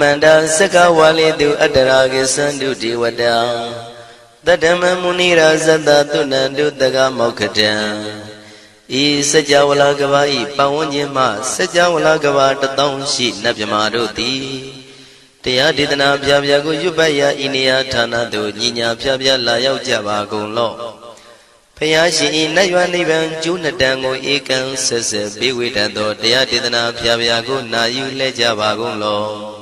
မန္တာစကဝါလိတုအတ္တရာကိသန္တုဒေဝတာတတ္တမမုနိရာဇတသုဏန္တုတကမောက္ခတံဤစကြဝဠာကဘာဤပဝန်းကျင်မှစကြဝဠာကဘာတထောင်ရှိနတ်မြမာတို့သည်တရားဒေသနာပြပြကိုရွတ်ပတ်ရာဤနေရာဌာနသို့ညီညာပြပြလာရောက်ကြပါကုန်လော့ဖျားရှင်ဤနတ်ရွာနိဗ္ဗာန်ကျိုးနှစ်တန်ကိုဧကံဆက်ဆက်ပေးဝေတတ်သောတရားဒေသနာပြပြကိုနာယူလဲကြပါကုန်လော့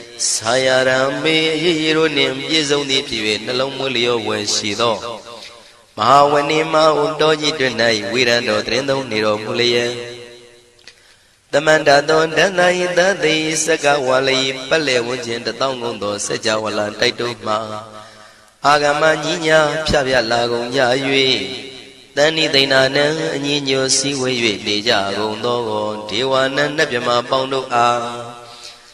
ဆာယရံမေရေရေတို့နှင့်ပြည့်စုံသည်ဖြစ်၍နှလုံးမွေးလျောဝယ်ရှိသောမဟာဝဏိမဟုတော်ကြီးတွင်၌ဝိရံတော်တရင်သုံးနေတော်မူလျက်တမန္တသောဒန္တယိတသိစကဝါလိပက်လေဝန်းကျင်တသောငုံသောစัจ java လာတိုက်တုမှအာဂမညီညာဖြဖြလာကုန်ကြ၍တဏိသိဏနံအညီညွတ်စည်းဝေး၍နေကြကုန်သောဒေဝနံနတ်မြမပေါင်းတို့အား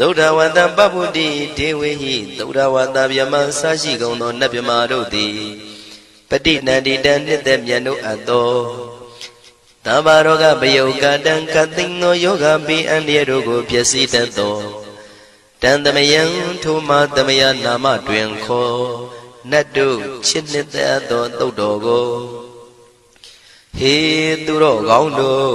သုဒ္ဓဝတ္တပပုတ္တိဒေဝေဟိသုဒ္ဓဝတ္တဗျမဆရှိကုန်သောနတ်ဗျမတို့သည်ပฏิနန္တိတံနှစ်သက်မြတ်တို့အပ်သောသဗ္ဗရောဂပယုတ်ကတံကသိင်သောယောဂပိအန္တရာတို့ကိုပျက်စီးတတ်သောတန်သမယံထိုမသမယနာမတွင်ခေါ်နတ်တို့ချစ်နှစ်သက်သောသုတ်တော်ကိုဟေသူတော်ကောင်းတို့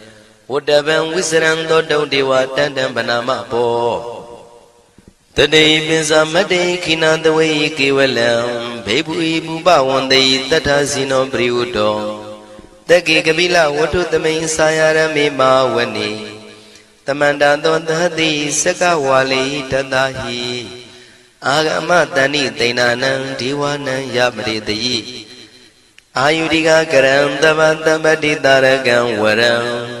ဝတ္တဗံဝိစရံသောတုံဒေဝတန်တံဗနာမဘောတတိပိစမတ္တိခိနာတဝေကေဝလံဘေဘူဤဘူပဝန္တိတတ္ထဇိနောပရိဝတ္တောတက္ကေကပိလဝတ္ထုသမိန်စာယရမေမာဝနေတမန္တသောသတိစကဝါလိတတဟိအာဂမတဏိတိဏနံဒေဝနံယပရိတိအာယုဒိကကရံတမတမတိတာရကံဝရံ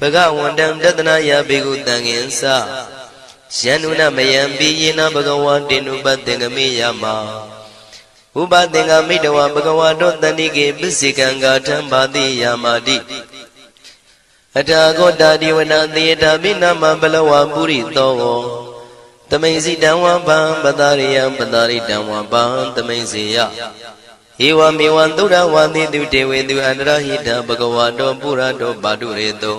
ဘဂဝန္တံတတနာယဘေကုတံကိသယန္နုနမယံပိယေနဘဂဝါတေနုပတေငမေယမဥပသင်္ကမိတဝဘဂဝါတောတဏိကေပစ္စေကံဂါထံဘာတိယာမာတိအထာဂောတာဒီဝနာသေတာပိနမဘလဝပုရိသောတမိန်စီတံဝပံပတာရိယံပတာရိတံဝပံတမိန်စီယဧဝမေဝံသုဒ္ဓဝါတိတုတေဝေတုအန္တရဟိတဘဂဝါတောပုရတောပါတုရေတော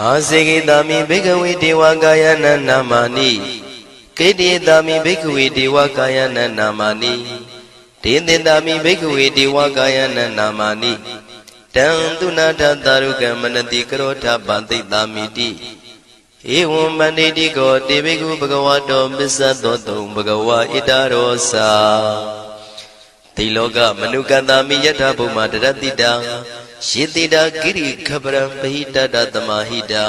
အာစေကိတာမိဘိက္ခဝေဒေဝကာယနနာမာနိကေတိတာမိဘိက္ခဝေဒေဝကာယနနာမာနိဒေသင်တာမိဘိက္ခဝေဒေဝကာယနနာမာနိတံသူနာထတာရုကမနတိကရောထပန္တိတာမိတိဧဝံမန္တိတိကောတေဘိကုဘဂဝတောပစ္စသောတုံဘဂဝါဣတရောစာတိလောကမနုကန္တာမိယထဘုမတရတိတာ ယေတိတာကိရိခပရံပဟိတတသမဟိတာ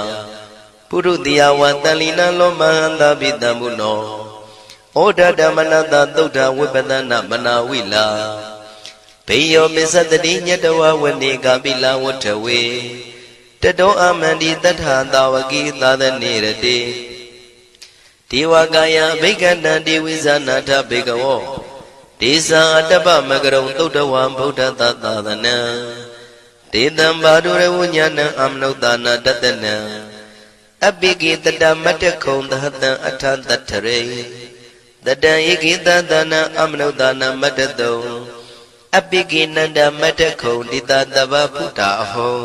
ပုရုတိယဝတန်လီနံလောမဟန္တာပိတံမှုနောဩဒဓမ္မနတသုဒ္ဓဝိပဒနာမနာဝိလာဘေယောမစ္စတတိညတဝဝနေကာပိလဝထဝေတတောအမန္တိတထသာဝကိသာသနေရတိဒေဝကာယဘိက္ခန္တံဒေဝိဇာနာထဘေကဝောဒေဇာအတ္တပမကရုံသုဒ္ဓဝံဗုဒ္ဓသသာသနံ ဒေတံဘာဒုရဝဉာဏံအမနုဿာနာတတနံအပိကိတတမတ္တခုံသဟတံအထတထရေတတံဧကိတသနာအမနုဿာနာမတ္တတုံအပိကိနန္ဒမတ္တခုံတိတတဗဗုဒ္ဓအဟော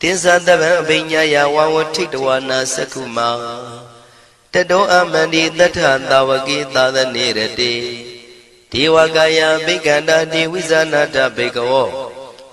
တင်္ဇာတဗံအပိညာယဝဝထိတဝနာသက္ခုမာတတောအမန္တိတထသာဝကိသာသနေရတိဒေဝကာယဘိက္ခန္တာဒေဝိဇာနာတဘေကဝော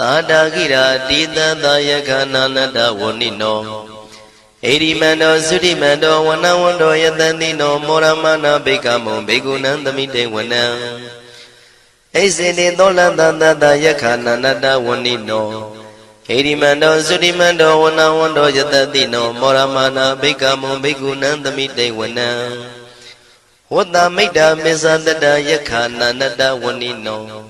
သာတာကိရာတိတံသာယကနာနတဝဏိနောဣရိမန္တောသုတိမန္တောဝနဝန္တောယတတိနောမောရမနာဘေကမောဘေကုဏံသမိတေဝနံဣစေတိသောလတတတယခာနန္တဝဏိနောဣရိမန္တောသုတိမန္တောဝနဝန္တောယတတိနောမောရမနာဘေကမောဘေကုဏံသမိတေဝနံဝတ္တမိတ်တာမေဇတတယခာနန္တဝဏိနော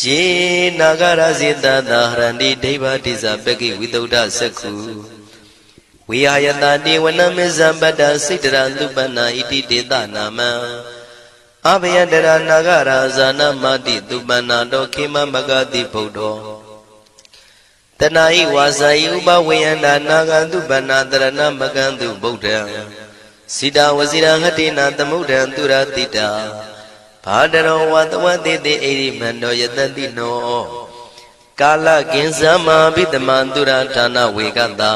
ယေနာဂရဇိတသာဟရန္တိဒိဗ္ဗတိဇပကိဝိတုဒ္ဓစက္ခုဝိဟာယတတိဝနမေဇံပတ္တစိတရသုပနာဣတိတေတနာမံအဘယတရနာဂရာဇာနမတိသုပနာတောခေမမဂတိဗုဒ္ဓောတဏှာဤဝါစာဤဥပဝေယန္တာနာဂန္တုပနာတရဏမကံတုဗုဒ္ဓံစိတာဝစီရဟတိနာသမုဒ္ဒံသူရတိတာ ဘာတရောဝတဝတိတိဣရိမန္တောယတတိနောကာလကင်္စမဘိတမန္တုရဌာနဝေကတံ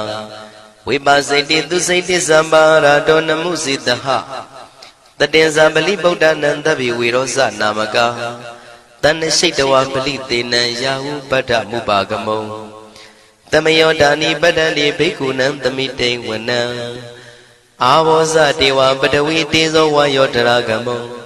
ဝိပါစိတိသူစိတိသမ္ပါရာတောနမှုစိတဟတတင်္ဇာပလိဗုဒ္ဓနံတဗ္ဗိဝေရောဇနာမကာတဏ္ဏရှိတဝပလိတေနံယာဟုပတ္ထမုပါကမုံတမယောဒာနိပတ္တတိဘိက္ခုနံသမိတိဝနံအာဘောဇတေဝပတဝီတေဇောဝါယောတရာကမုံ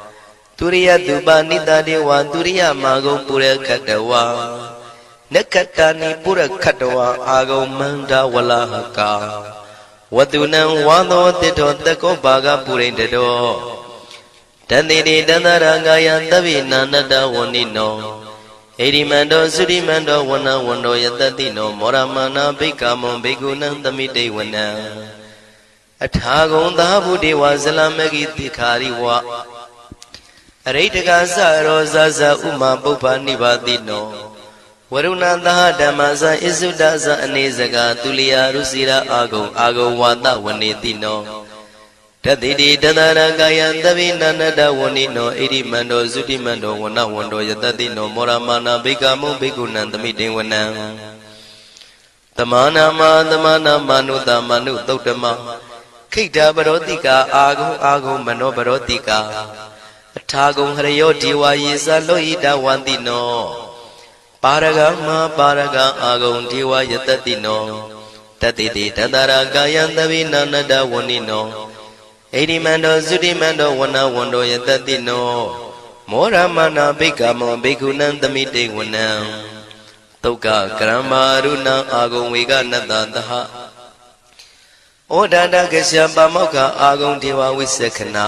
သူရိယသူပနိတတေဝသူရိယမာဂုံပုရခတဝါနက္ခတနိပုရခတဝါအာဂုံမန္တဝလဟကာဝတုနံဝါသောတိထောတကောဘာကပုရိတတော်တန်တိတိတန္တရာကာယသဗ္ဗိနာနတဝဏိနောဣတိမန္တောသုတိမန္တောဝဏဝန္တောယတတိနောမောရမနာဘိက္ခမွန်ဘိက္ခုနံသမိတေဝနံအထာဂုံသာဘုဒေဝဇလမဂိတိခာရိဝ အရိတကသရောဇဇဥမာပုပ္ပနိဗ္ဗာတိနောဝရုဏသဟဓမ္မဇဣစုဒဇအနေစကာသူလျာရုစီရာအာဂုံအာဂုံဝါဒဝနေတိနောတတိတိတတရကာယံသဗ္ဗိနန္တဝဏိနောဣရိမန္တောသုတိမန္တောဝနဝန္တောယတတိနောမောရမာနာဘိကမုဘိက္ခုနံသမိတေဝနံတမနာမတမနာမနုတမနုသုတ်တမခိတ္တပရောတိကာအာဂုံအာဂုံမနောပရောတိကာ အထာဂုံဟရယောဒီဝါယေဇလောဟိတဝန္တိနောပါရဂမပါရဂအာဂုံဒီဝါယတတိနောတတိတိတတရာကာယံသဗိနာနတဝဏိနောဣတိမန္တောသုတိမန္တောဝနဝန္တောယတတိနောမောရမနာဘိက္ခမောဘိက္ခုနံသမိတေဝနံတုတ်ကကရမရုဏအာဂုံဝေကနတသဟဩဒန္တကရှပမောက္ခအာဂုံဒေဝဝိသခနာ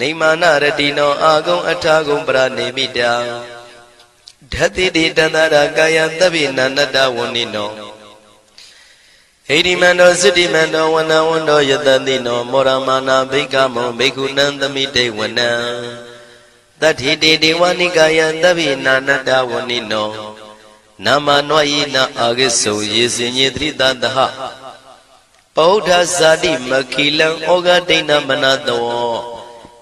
နေမာနရတိနောအာဂုံအထာဂုံပရနေမိတာဓတ္တိတိတန္တရာကာယသဗ္ဗိနန္တဝဏိနောဟိရိမန္တောသုတိမန္တောဝနဝန္တောယတတိနောမောရမာနာဘိက္ခမောဘိက္ခုနံသမိတေဝနံတတိတေဒေဝနိကာယသဗ္ဗိနာနတဝဏိနောနာမနွာယိနာအာဂိစုံယေစင်ညေတိတတဟပောဓဇာတိမခိလံဩဃဒိဏမနတော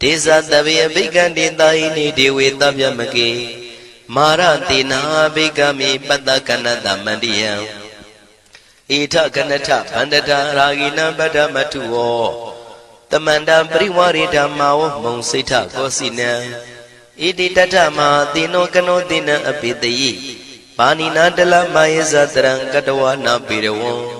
ဒေဇတဗေအဘိကံတေတာဟိနေဒေဝေတဗျမကေမာရတေနာဘိကမိပတ္တကနတမန္တိယံဣထကနထဗန္တတာရာဂိနံပတ္တမထုဝောတမန္တပရိဝရိဓမ္မာဝမုံစိဋ္ဌကောစီနံဣတိတထမဟာတိနောကနောတိနံအပိတယိပါဏိနာတလမယေဇတရံကတဝနာပေရဝံ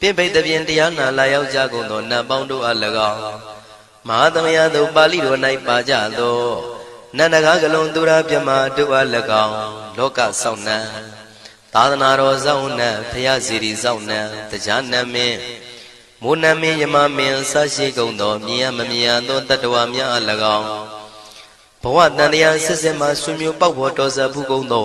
ပြင့်ပိတ်သဖြင့်တရားနာလာရောက်ကြကုန်သောနတ်ပေါင်းတို့အား၎င်းမဟာသမယသို့ပါဠိတော်၌ပါကြသောနန္ဒကားကလုံးသူရာပြမတို့အား၎င်းလောကစောင့်နှံသာသနာတော်စောင့်နှံဖရာစီရီစောင့်နှံတရားနမင်းမိုးနမင်းယမမင်းဆရှိကုန်သောမြင်ရမမြင်ရသောတတ္တဝါများအား၎င်းဘဝတန်တရားဆက်ဆက်မှဆွေမျိုးပေါက်ဖို့တော်စပ်ဘူးကုန်သော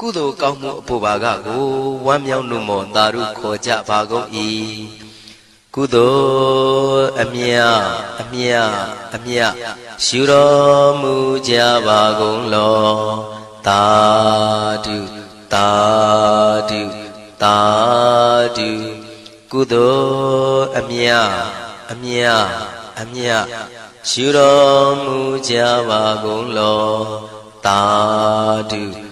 ကုသိုလ်ကောင်းမှုအဖို့ပါကကိုဝမ်းမြောက်နှုမောသာဓုခေါ်ကြပါကုန်၏ကုသိုလ်အမြအမြအမြယူတော်မူကြပါကုန်လောသာဓုသာဓုသာဓုကုသိုလ်အမြအမြအမြယူတော်မူကြပါကုန်လောသာဓု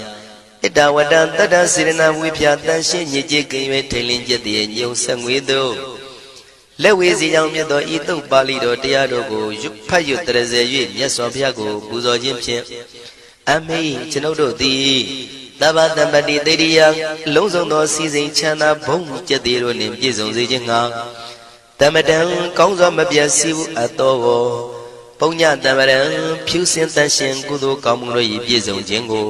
ဣတဝတ္တတတ္တစေရနာဝိဖြာတန်ရှင်းညစ်ကြေးကင်၍ထိန်လင်းကျက်တည်းညုံဆက်ငွေသို့လက်ဝေစီကြောင့်မြတ်သောဤတုတ်ပါဠိတော်တရားတော်ကိုရွတ်ဖတ်ရွတ်တရစေ၍မြတ်စွာဘုရားကိုပူဇော်ခြင်းဖြင့်အမေကျွန်ုပ်တို့သည်တဗ္ဗတံပတိတေရိယလုံးစုံသောစီစဉ်ချမ်းသာဘုံကျက်တည်းတို့နှင့်ပြည့်စုံစေခြင်းငှာတမတံကောင်းစွာမပြတ်စည်းဘူးအပ်တော်ကိုပုံညတမရံဖြူစင်တန်ရှင်ကုသိုလ်ကောင်းမှုတို့၏ပြည့်စုံခြင်းကို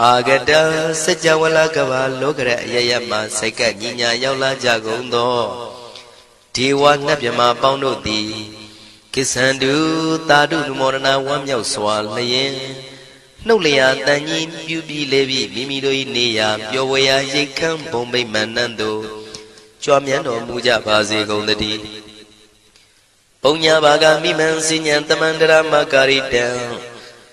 အာဂတစัจ java လကဘာလောကရအယယမစိတ်ကညီညာရောက်လာကြကုန်သောဒေဝနတ်မြမပေါင်းတို့သည်ကိစ္ဆန္တုတာတုနမောရဏဝမ်းမြောက်စွာလျင်နှုတ်လျာတန်ကြီးပြူပြီးလေပြီးမိမိတို့၏နေရာပျော်ဝေရာရိတ်ခမ်းဘုံမိတ်မန္နန်တို့ကြွားမြန်းတော်မူကြပါစေကုန်သတည်းပုံညာဘာကမိမံစဉ္ဉံတမန္တရမကာရိတံ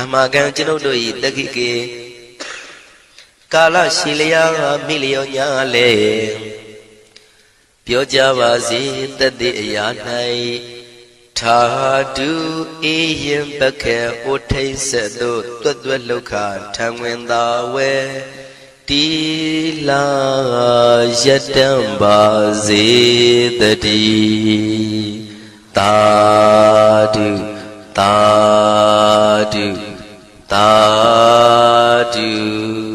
အမကံကျွန်ုပ်တို့၏တက္ခိကေကာလရှိလျာမိလျောညာလေပြောကြပါစေတသက်အရာ၌ထာတုအေယံပခေဩထိတ်ဆက်တို့တွတ်တွတ်လောက်ခထံဝင်သာဝဲတီလာယတံပါစေတည်းတာတု တာတုတာတု